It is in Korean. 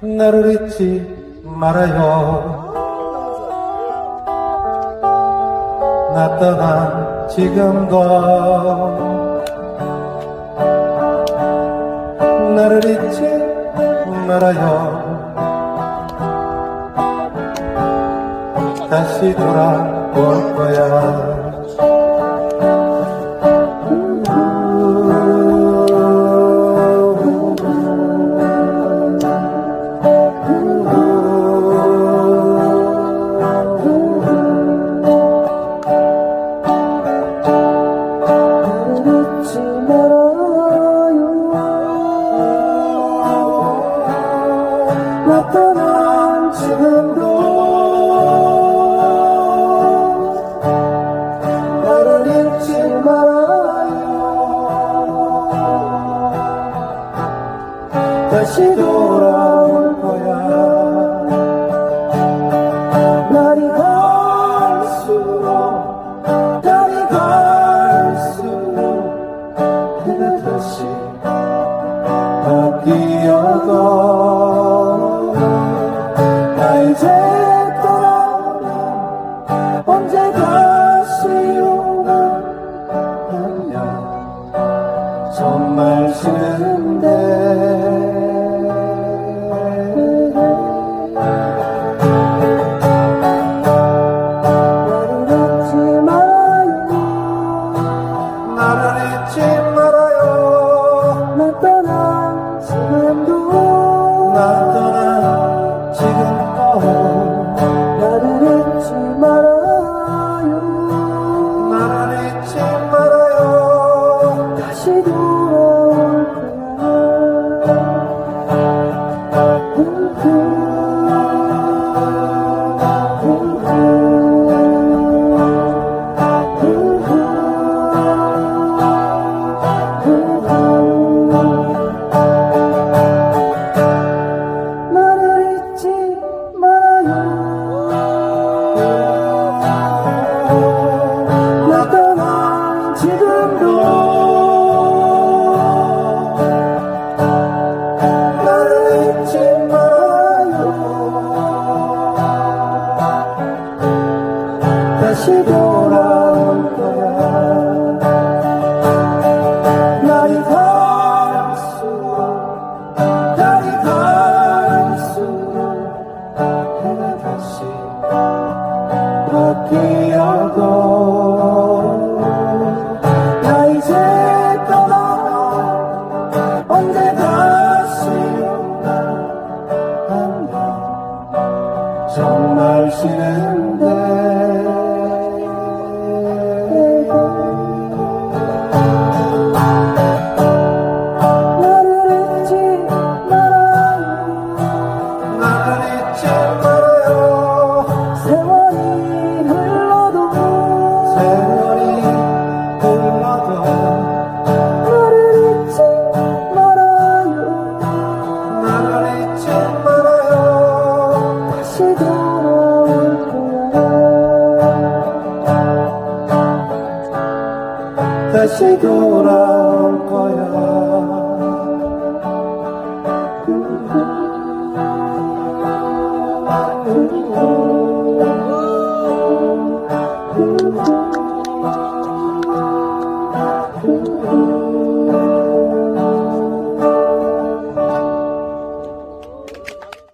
나를 잊지 말아요. 나 떠난 지금도 나를 잊지 말아요. 다시 돌아올 거야 나 떠난 지금도 나를 잊지 말아요. 다시 돌아올 거야. 날이 갈수록 날이 갈수록 해가 다시 바뀌어도 싫은 다시 돌아올 거야. 날이 갈수록 날이 갈수록 해가 다시 바뀌어도 나 이제 떠나 언제 다시 오나 안녕 정말 싫은데 거야 다